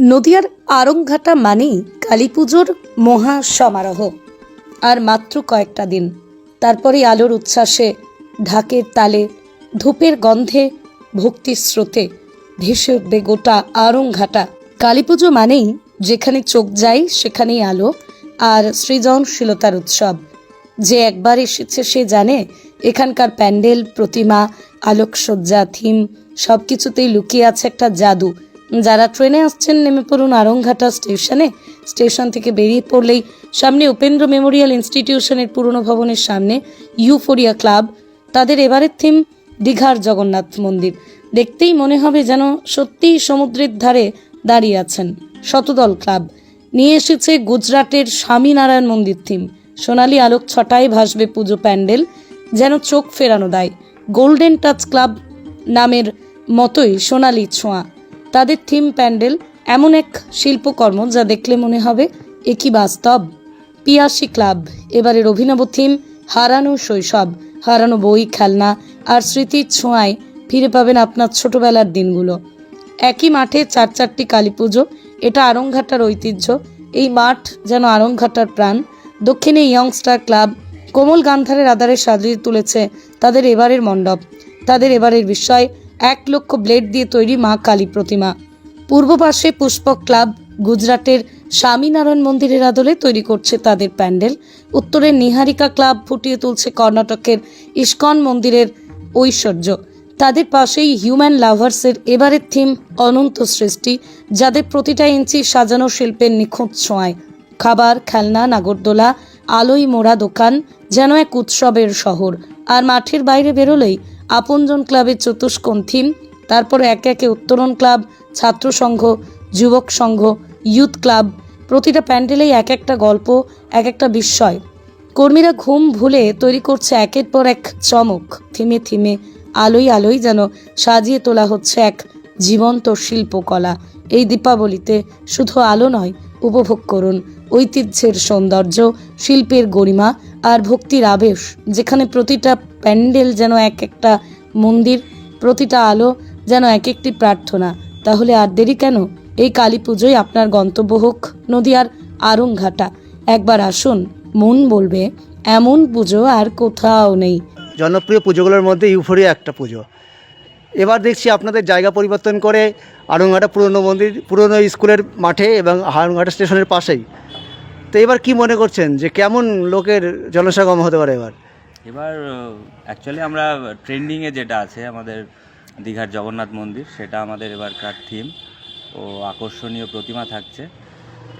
নদিয়ার আরংঘাটা মানেই কালী পুজোর মহা সমারোহ। আর মাত্র কয়েকটা দিন। তারপরে আলোর উচ্ছ্বাসে, ঢাকের তালে, ধূপের গন্ধে, ভক্তির স্রোতে ভেসে উঠবে গোটা আরংঘাটা। কালী পুজো মানেই যেখানে চোখ যায় সেখানেই আলো আর সৃজনশীলতার উৎসব। যে একবার এসেছে সে জানে, এখানকার প্যান্ডেল, প্রতিমা, আলোকসজ্জা, থিম সব কিছুতেই লুকিয়ে আছে একটা জাদু। যারা ট্রেনে আসছেন, নেমে পড়ুন আরংঘাটা স্টেশনে। স্টেশন থেকে বেরিয়ে পড়লেই সামনে উপেন্দ্র মেমোরিয়াল ইনস্টিটিউশনের পুরনো ভবনের সামনে ইউফোরিয়া ক্লাব, তাদের এবারের থিম দীঘার জগন্নাথ মন্দির। দেখতেই মনে হবে যেন সত্যিই সমুদ্রের ধারে দাঁড়িয়ে আছেন শতদল ক্লাব। নিয়ে এসেছে গুজরাটের স্বামীনারায়ণ মন্দির থিম। সোনালি আলোক ছটায় ভাসবে পুজো প্যান্ডেল, যেন চোখ ফেরানো দেয়। গোল্ডেন টাচ ক্লাব নামের মতোই সোনালি ছোঁয়া। তাদের থিম প্যান্ডেল এমন এক শিল্পকর্ম যা দেখলে মনে হবে একই বাস্তব? পিয়াসি ক্লাব, এবারের অভিনব থিম, হারানো শৈশব, হারানো বই, খেলনা আর স্মৃতির ছোঁয়ায় ফিরে পাবেন আপনার ছোটবেলার দিনগুলো। একই মাঠে চার চারটি কালী পুজো, এটা আরংঘাটার ঐতিহ্য। এই মাঠ যেন আরংঘাটার প্রাণ। দক্ষিণে ইয়ংস্টার ক্লাব, কোমল গান্ধারের আধারে সাজিয়ে তুলেছে তাদের এবারের মণ্ডপ। তাদের এবারের বিষয় এক লক্ষ ব্লেড দিয়ে তৈরি মা কালী প্রতিমা। পূর্ব পাশে পুষ্পক ক্লাব গুজরাটের স্বামীনারায়ণ মন্দিরের আদলে তৈরি করছে তাদের প্যান্ডেল। উত্তরের নিহারিকা ক্লাব ফুটিয়ে তুলছে কর্ণাটকের ইস্কন মন্দিরের ঐশ্বর্য। তাদের পাশেই হিউম্যান লাভার্সের এবারের থিম অনন্ত সৃষ্টি, যাদের প্রতিটা ইঞ্চি সাজানো শিল্পের নিখুঁত ছোঁয়ায়। খাবার, খেলনা, নাগরদোলা আলোয় মোড়া দোকান যেন এক উৎসবের শহর। আর মাঠের বাইরে বেরোলেই আপনজন ক্লাবের চতুষ্কোণ থিম। তারপরে একে একে উত্তরণ ক্লাব ছাত্র সংঘ যুবক সংঘ ইউথ ক্লাব, প্রতিটা প্যান্ডেলেই এক একটা গল্প, এক একটা বিস্ময়। কর্মীরা ঘুম ভুলে তৈরি করছে একের পর এক চমক। থিমে থিমে, আলোয় আলোয় যেন সাজিয়ে তোলা হচ্ছে এক জীবন্ত শিল্পকলা। এই দীপাবলিতে শুধু আলো নয়, উপভোগ করুন ঐতিহ্যের সৌন্দর্য, শিল্পের গরিমা আর ভক্তির আবেশ, যেখানে প্রতিটা প্যান্ডেল যেন এক একটা মন্দির, প্রতিটা আলো যেন এক একটি প্রার্থনা। তাহলে আর দেরি কেন? এই কালী পুজোয় আপনার গন্তব্য হোক, নদিয়ার আরংঘাটা। একবার আসুন, মন বলবে, এমন পুজো আর কোথাও নেই। জনপ্রিয় পুজোগুলোর মধ্যে ইউফোরিয়া একটা পুজো। এবার দেখছি আপনাদের জায়গা পরিবর্তন করে আরংঘাটা পুরনো মন্দির, পুরনো স্কুলের মাঠে এবং আরংঘাটা স্টেশনের পাশেই। তো এবার কি মনে করছেন যে কেমন লোকের জনসমাগম হতে পারে এবার? এবার অ্যাকচুয়ালি আমরা ট্রেন্ডিংয়ে যেটা আছে, আমাদের দীঘার জগন্নাথ মন্দির, সেটা আমাদের এবারকার থিম ও আকর্ষণীয় প্রতিমা থাকছে।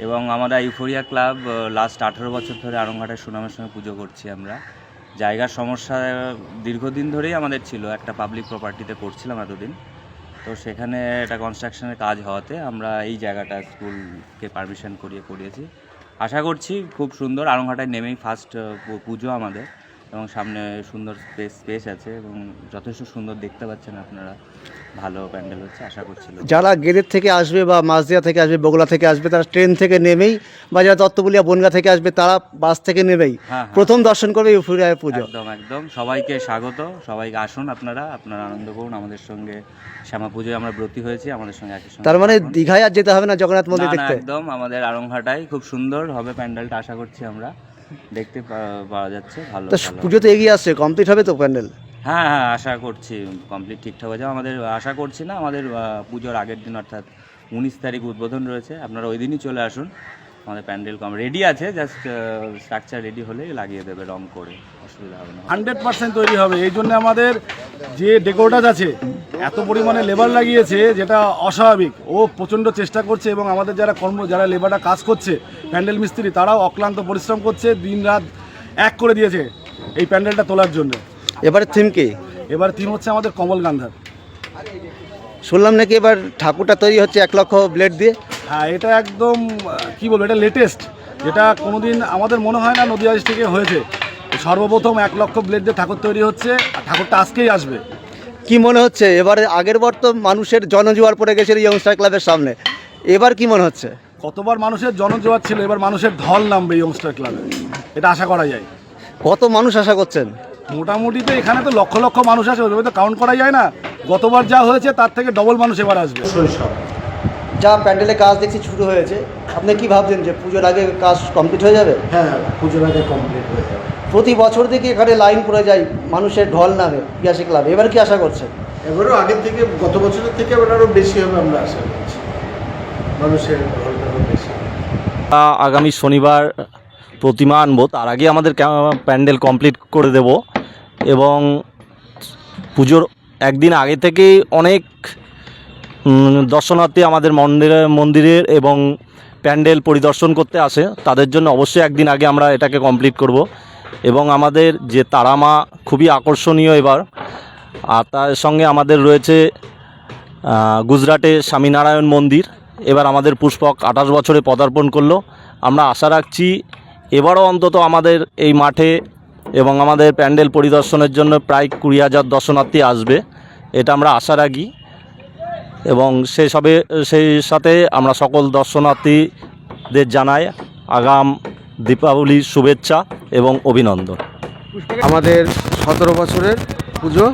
এবং আমরা ইউফোরিয়া ক্লাব লাস্ট আঠেরো বছর ধরে আরংঘাটের সুনামের সঙ্গে পুজো করছি আমরা। জায়গার সমস্যা দীর্ঘদিন ধরেই আমাদের ছিল। একটা পাবলিক প্রপার্টিতে করছিলাম এতদিন। তো সেখানে একটা কনস্ট্রাকশনের কাজ হওয়াতে আমরা এই জায়গাটা স্কুলকে পারমিশন করিয়ে করিয়েছি। আশা করছি খুব সুন্দর আরংঘাটায় নেমেই ফার্স্ট পুজো আমাদের। এবং সামনে সুন্দর স্পেস স্পেস আছে এবং যথেষ্ট সুন্দর দেখতে পাচ্ছেন আপনারা। ভালো প্যান্ডেল হচ্ছে আশা করছিল যারা গেদের থেকে আসবে বা মাঝদিয়া থেকে আসবে বগুলা থেকে আসবে তারা ট্রেন থেকে নেমেই বা যারা দত্তবুলিয়া বনগা থেকে আসবে তারা বাস থেকে নেমেই হ্যাঁ, হ্যাঁ। প্রথম দর্শন করবে ইউফোরিয়া পুজো। একদম একদম। সবাইকে স্বাগত। সবাইকে আসুন আপনারা আপনারা আনন্দ করুন। আমাদের সঙ্গে শ্যামা পুজোয় আমরা ব্রতী হয়েছি আমাদের সঙ্গে একই সঙ্গে তার মানে দীঘায় আর যেতে হবে না জগন্নাথ মন্দির দেখতে? একদম আমাদের আরংঘাটাই খুব সুন্দর হবে প্যান্ডেলটা আশা করছি আমরা। দেখতে পা- পাওয়া যাচ্ছে ভালো তো ভালো। পুজো তো এগিয়ে আসছে কমপ্লিট হবে তো প্যান্ডেল? হ্যাঁ হ্যাঁ আশা করছি কমপ্লিট ঠিকঠাক হয়ে যাবে। আমাদের আশা করছি না আমাদের আহ, পুজোর আগের দিন অর্থাৎ উনিশ তারিখ উদ্বোধন রয়েছে। আপনারা ওই দিনই চলে আসুন। আমাদের প্যান্ডেল কম রেডি আছে জাস্ট স্ট্রাকচার রেডি হলে লাগিয়ে দেবে রং করে অসুবিধা হবে না। হান্ড্রেড পার্সেন্ট তৈরি হবে। এই জন্য আমাদের যে ডেকোরেটার আছে এত পরিমাণে লেবার লাগিয়েছে যেটা অস্বাভাবিক। ও প্রচণ্ড চেষ্টা করছে এবং আমাদের যারা কর্ম যারা লেবাররা কাজ করছে প্যান্ডেল মিস্ত্রি তারাও অক্লান্ত পরিশ্রম করছে দিন রাত এক করে দিয়েছে এই প্যান্ডেলটা তোলার জন্য। এবারে থিম কি? এবার থিম হচ্ছে আমাদের কমল গান্ধার। শুনলাম নাকি এবার ঠাকুরটা তৈরি হচ্ছে এক লক্ষ ব্লেড দিয়ে? হ্যাঁ এটা একদম কি বলব এটা লেটেস্ট যেটা কোনোদিন আমাদের মনে হয় না নদীয়া থেকে হয়েছে। সর্বপ্রথম এক লক্ষ ব্লেড দিয়ে ঠাকুর তৈরি হচ্ছে আর ঠাকুরটা আজকেই আসবে। কি মনে হচ্ছে? এবারে আগের বার তো মানুষের জনজোয়ার পড়ে গেছিল ইয়ংস্টার ক্লাবের সামনে। এবার কি মনে হচ্ছে? কতবার মানুষের জনজোয়ার ছিল এবার মানুষের ঢল নামবে ইয়ংস্টার ক্লাবে এটা আশা করা যায়। কত মানুষ আশা করছেন? মোটামুটি তো এখানে তো লক্ষ লক্ষ মানুষ আসে ওইভাবে তো কাউন্ট করা যায় না। গতবার যা হয়েছে তার থেকে ডবল মানুষ এবার আসবে। যা প্যান্ডেলে কাজ দেখছি শুরু হয়েছে আপনি কি ভাবছেন যে পুজোর আগে কাজ কমপ্লিট হয়ে যাবে? হ্যাঁ পুজোর আগে কমপ্লিট হয়ে যাবে। প্রতি বছর থেকে এখানে লাইন পড়ে যায় মানুষের ঢল নামে পিয়াসি ক্লাব। এবার কি আশা করছে? এবারও আগের থেকে গত বছরের থেকে এবার আরও বেশি হবে আমরা আশা করছি। মানুষের ঢলটা বেশি আগামী শনিবার প্রতিমা আনব। তার আগে আমাদের প্যান্ডেল কমপ্লিট করে দেব। এবং পুজোর একদিন আগে থেকেই অনেক দর্শনার্থী আমাদের মন্দিরে মন্দিরের এবং প্যান্ডেল পরিদর্শন করতে আসে। তাদের জন্য অবশ্যই একদিন আগে আমরা এটাকে কমপ্লিট করব। এবং আমাদের যে তারামা খুবই আকর্ষণীয় এবার। আর তার সঙ্গে আমাদের রয়েছে গুজরাটে স্বামীনারায়ণ মন্দির। এবার আমাদের পুষ্পক আঠাশ বছরে পদার্পণ করল। আমরা আশা রাখছি এবারও অন্তত আমাদের এই মাঠে এবং আমাদের প্যান্ডেল পরিদর্শনের জন্য প্রায় কুড়ি হাজার দর্শনার্থী আসবে, এটা আমরা আশা রাখি। এবং সেই সবে, সেই সাথে আমরা সকল দর্শনার্থীদের জানাই আগাম দীপাবলির শুভেচ্ছা। এবং অভিনন্দন। আমাদের সতেরো বছরের পুজো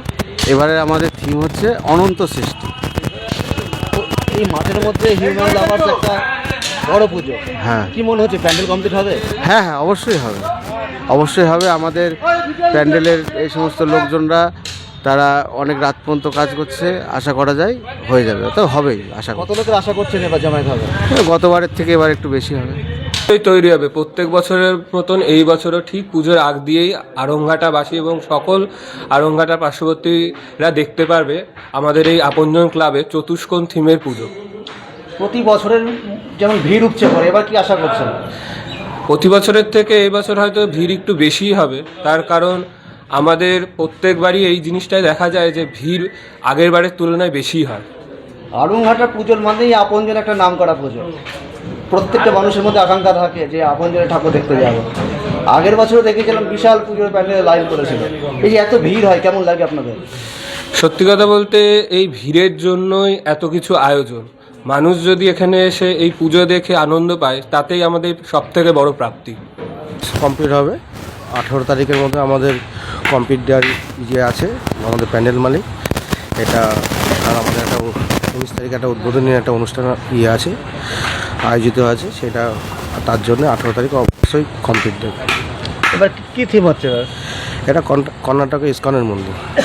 এবারে আমাদের থিম হচ্ছে অনন্ত সৃষ্টি। এই মাঠের মধ্যে হিউম্যান লাভার্স একটা বড় পুজো। হ্যাঁ। কি মনে হচ্ছে প্যান্ডেল কমপ্লিট হবে? হ্যাঁ হ্যাঁ অবশ্যই হবে। অবশ্যই হবে আমাদের প্যান্ডেলের এই সমস্ত লোকজনরা তারা অনেক রাত পর্যন্ত কাজ করছে আশা করা যায় হয়ে যাবে। তো হবেই আশা কত লোকের আশা করছেন এবার জামায়াত হবে? গতবারের থেকে এবার একটু বেশি হবে। তৈরি হবে। প্রত্যেক বছরের মতন এই বছরও ঠিক পুজোর আগ দিয়েই আরংঘাটাবাসী এবং সকল আরংঘাটা পার্শ্ববর্তীরা দেখতে পারবে আমাদের এই আপনজন ক্লাবে চতুষ্কোণ থিমের পুজো। প্রতি বছরের যেমন ভিড় উপচে পড়ে এবার কি আশা করছেন? প্রতি বছরের থেকে এই বছর হয়তো ভিড় একটু বেশিই হবে। তার কারণ আমাদের প্রত্যেকবারই এই জিনিসটাই দেখা যায় যে ভিড় আগের বারের তুলনায় বেশি হয়। আরুংঘাটার পুজোর মানেই আপনজন একটা নাম করা পুজো। প্রত্যেকটা মানুষের মধ্যে আকাঙ্ক্ষা থাকে যে আপনজনের ঠাকুর দেখতে যাব। আগের বছরও দেখেছিলাম বিশাল পুজোর প্যান্ডেলে লাইন করেছিল। এই যে এত ভিড় হয় কেমন লাগে আপনাদের? সত্যি কথা বলতে এই ভিড়ের জন্যই এত কিছু আয়োজন। মানুষ যদি এখানে এসে এই পুজো দেখে আনন্দ পায় তাতেই আমাদের সব থেকে বড় প্রাপ্তি। কমপ্লিট হবে। আঠেরো তারিখের মধ্যে আমাদের কমপ্লিট দেওয়ার যে আছে আমাদের প্যান্ডেল মালিক। এটা আর আমাদের একটা উনিশ তারিখে একটা উদ্বোধনী একটা অনুষ্ঠান ইয়ে আছে। আয়োজিত আছে সেটা তার জন্য আঠেরো তারিখ অবশ্যই কমপ্লিট দেবে। এবার কি থিম হচ্ছে? এটা কর্ণ- কর্ণাটকের ইস্কনের মন্দির।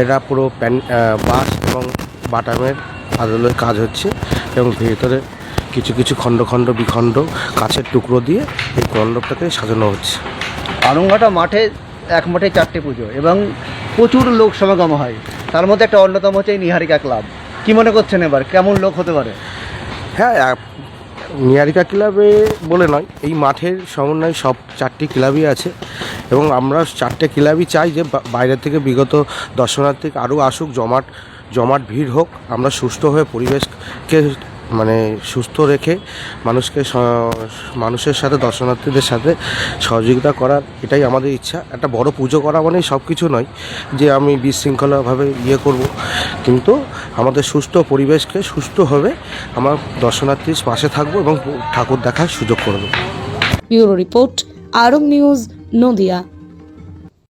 এটা পুরো প্যান বাঁশ এবং বাটামের আদলের কাজ হচ্ছে এবং ভেতরে কিছু কিছু খণ্ড খণ্ড বিখণ্ড কাছের টুকরো দিয়ে এই মণ্ডপটাকে সাজানো হচ্ছে। আরুংঘাটা মাঠে এক মাঠে চারটে পুজো এবং প্রচুর লোক সমাগম হয়। তার মধ্যে একটা অন্যতম হচ্ছে এই নিহারিকা ক্লাব। কি মনে করছেন এবার? কেমন লোক হতে পারে? হ্যাঁ নিয়ারিকা ক্লাবে বলে নয়, এই মাঠের সমন্বয় সব চারটি ক্লাবই আছে এবং আমরা চারটে ক্লাবই চাই যে বাইরে থেকে বিগত দর্শনার্থী আরও আসুক, জমাট জমাট ভিড় হোক, আমরা সুস্থ হয়ে পরিবেশকে মানে সুস্থ রেখে মানুষকে মানুষের সাথে, দর্শনার্থীদের সাথে সহযোগিতা করার এটাই আমাদের ইচ্ছা। একটা বড় পুজো করা মানেই সব কিছু নয় যে আমি বিশৃঙ্খলাভাবে ইয়ে করব। কিন্তু আমাদের সুস্থ পরিবেশকে সুস্থভাবে আমার দর্শনার্থীর পাশে থাকব এবং ঠাকুর দেখার সুযোগ করব ব্যুরো রিপোর্ট আরং নিউজ, নদিয়া।